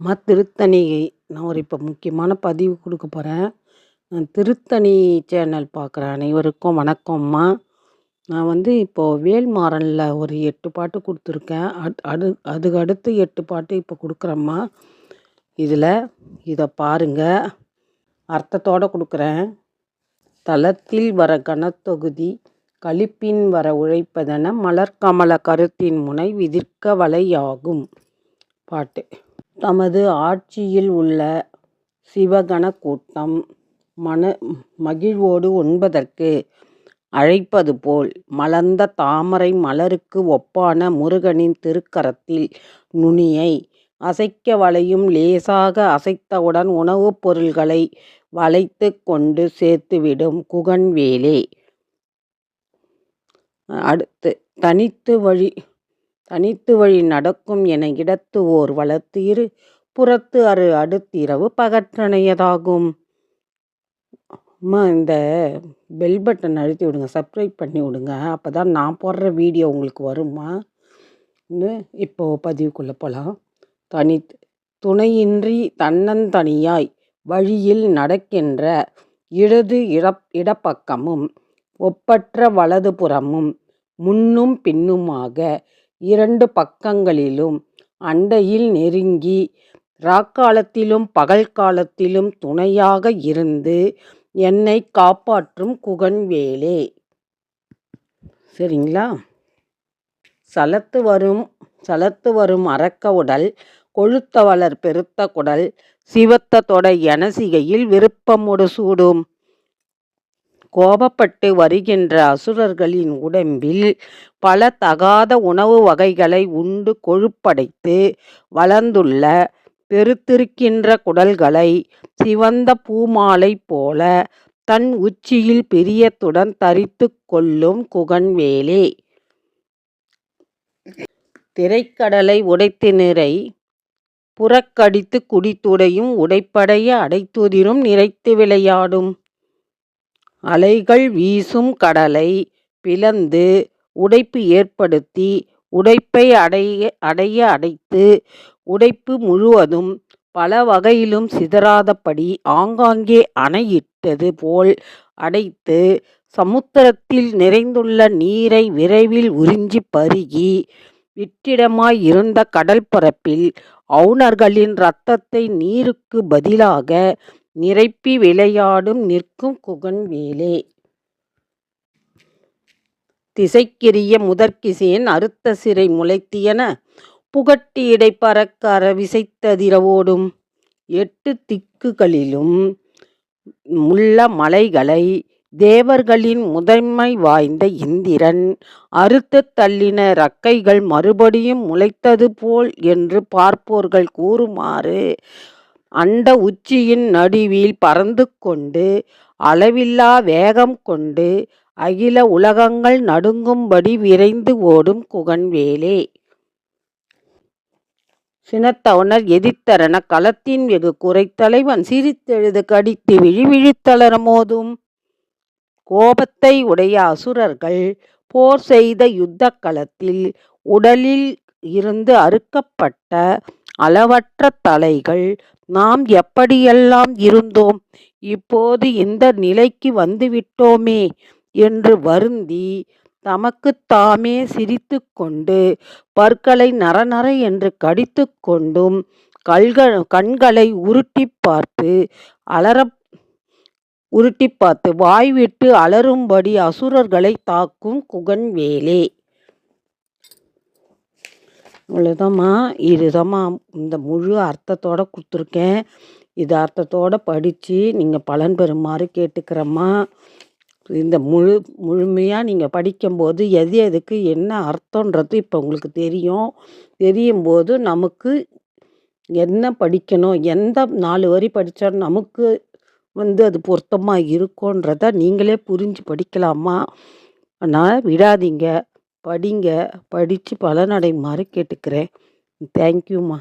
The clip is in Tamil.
அம்மா திருத்தணி நான் ஒரு இப்போ முக்கியமான பதிவு கொடுக்க போகிறேன் நான் திருத்தணி சேனல் பார்க்குற அனைவருக்கும் வணக்கம்மா. நான் வந்து இப்போது வேல்மாறனில் ஒரு எட்டு பாட்டு கொடுத்துருக்கேன். அட் அடு அதுக்கு அடுத்து எட்டு பாட்டு இப்போ கொடுக்குறேம்மா. இதில் இதை பாருங்கள் அர்த்தத்தோடு கொடுக்குறேன். தளத்தில் வர கனத்தொகுதி களிப்பின் வர உழைப்பதென மலர்கமல கருத்தின் முனை விதிர்க்க வலையாகும். பாட்டு. தமது ஆட்சியில் உள்ள சிவகண கூட்டம் மன மகிழ்வோடு உண்பதற்கு அழைப்பது போல் மலர்ந்த தாமரை மலருக்கு ஒப்பான முருகனின் திருக்கரத்தில் நுனியை அசைக்க வளையும் லேசாக அசைத்தவுடன் உணவுப் பொருள்களை வளைத்து கொண்டு சேர்த்துவிடும் குகன்வேலே. அடுத்து தனித்து வழி தனித்து வழி நடக்கும் என இடத்து ஓர் வளர்த்தீரு புறத்து அரு அடுத்திரவு பகற்றனையதாகும் அம்மா இந்த பெல் பட்டன் அழுத்தி விடுங்க சப்ஸ்கிரைப் பண்ணி விடுங்க. அப்போ தான் நான் போடுற வீடியோ உங்களுக்கு வருமா? இப்போது பதிவுக்குள்ளே போகலாம் தனி துணையின்றி தன்னந்தனியாய் வழியில் நடக்கின்ற இடது இட இடப்பக்கமும் ஒப்பற்ற வலதுபுறமும் முன்னும் பின்னுமாக இரண்டு பக்கங்களிலும் அண்டையில் நெருங்கி ராக்காலத்திலும் பகல் காலத்திலும் துணையாக இருந்து என்னை காப்பாற்றும் குகன்வேலே. சரிங்களா? சலத்து வரும் சலத்து வரும் அரக்க உடல் கொழுத்த வளர் பெருத்த குடல் சிவத்த தொடை எனசிகையில் விருப்பமுடு சூடும். கோபப்பட்டு வருகின்ற அசுரர்களின் உடம்பில் பல தகாத உணவு வகைகளை உண்டு கொழுப்படைத்து வளர்ந்துள்ள பெருத்திருக்கின்ற குடல்களை சிவந்த பூமாலை போல தன் உச்சியில் பிரியத்துடன் தரித்து கொள்ளும் குகன்வேலே. திரைக்கடலை உடைத்து நிறை புறக்கடித்து குடித்துடையும் உடைப்படைய அடைத்துதிரும் நிறைத்து விளையாடும் அலைகள் வீசும் கடலை பிளந்து உடைப்பு ஏற்படுத்தி உடைப்பை அடைய அடைய அடைத்து உடைப்பு முழுவதும் பல வகையிலும் சிதறாதபடி ஆங்காங்கே அணையிட்டது போல் அடைத்து சமுத்திரத்தில் நிறைந்துள்ள நீரை விரைவில் உறிஞ்சி பருகி விட்டிடமாய் இருந்த கடல் பரப்பில் அவுணர்களின் இரத்தத்தை நீருக்கு பதிலாக நிரப்பி விளையாடும் நிற்கும் குகன் வேலே. திசைக்கிரிய முதற்கிசேன் அறுத்த சிறை முளைத்தியன புகட்டி இடைப்பறக்க அரவிசைத்ததிரவோடும் எட்டு திக்குகளிலும் உள்ள மலைகளை தேவர்களின் முதன்மை வாய்ந்த இந்திரன் அறுத்து தள்ளின ரக்கைகள் மறுபடியும் முளைத்தது போல் என்று பார்ப்போர்கள் கூறுமாறு அண்ட உச்சியின் நடுவில் பறந்து கொண்டு அளவில்லா வேகம் கொண்டு அகில உலகங்கள் நடுங்கும்படி விரைந்து ஓடும் குகன்வேலே சினத்தவனர் எதிர்த்தரன களத்தின் வெகு குறைத்தலைவன் சிரித்தெழுது கடித்து விழிவிழித்தளரமோதும் மோதும். கோபத்தை உடைய அசுரர்கள் போர் செய்த யுத்த களத்தில் உடலில் இருந்து அறுக்கப்பட்ட அளவற்ற தலைகள் நாம் எப்படியெல்லாம் இருந்தோம்? இப்போது இந்த நிலைக்கு வந்துவிட்டோமே என்று வருந்தி தமக்குத் தாமே சிரித்து கொண்டு பற்களை நரநர என்று கடித்து கொண்டும் கல்கள் கண்களை உருட்டி பார்த்து அலற உருட்டி பார்த்து வாய்விட்டு அலறும்படி அசுரர்களை தாக்கும் குகன் வேலே. அவ்வளோதாம்மா இதுதாம்மா இந்த முழு அர்த்தத்தோடு கொடுத்துருக்கேன். இது அர்த்தத்தோடு படித்து நீங்கள் பலன் பெறுமாறு கேட்டுக்கிறேம்மா. இந்த முழு முழுமையாக நீங்கள் படிக்கும்போது எது எதுக்கு என்ன அர்த்தன்றது இப்போ உங்களுக்கு தெரியும். தெரியும் போது நமக்கு என்ன படிக்கணும் எந்த நாலு வரி படித்தா நமக்கு வந்து அது பொருத்தமாக இருக்குன்றத நீங்களே புரிஞ்சு படிக்கலாமா ஆனால் விடாதீங்க. படிங்க. படித்து பலனடையுமாறு கேட்டுக்கிறேன். தேங்க்யூம்மா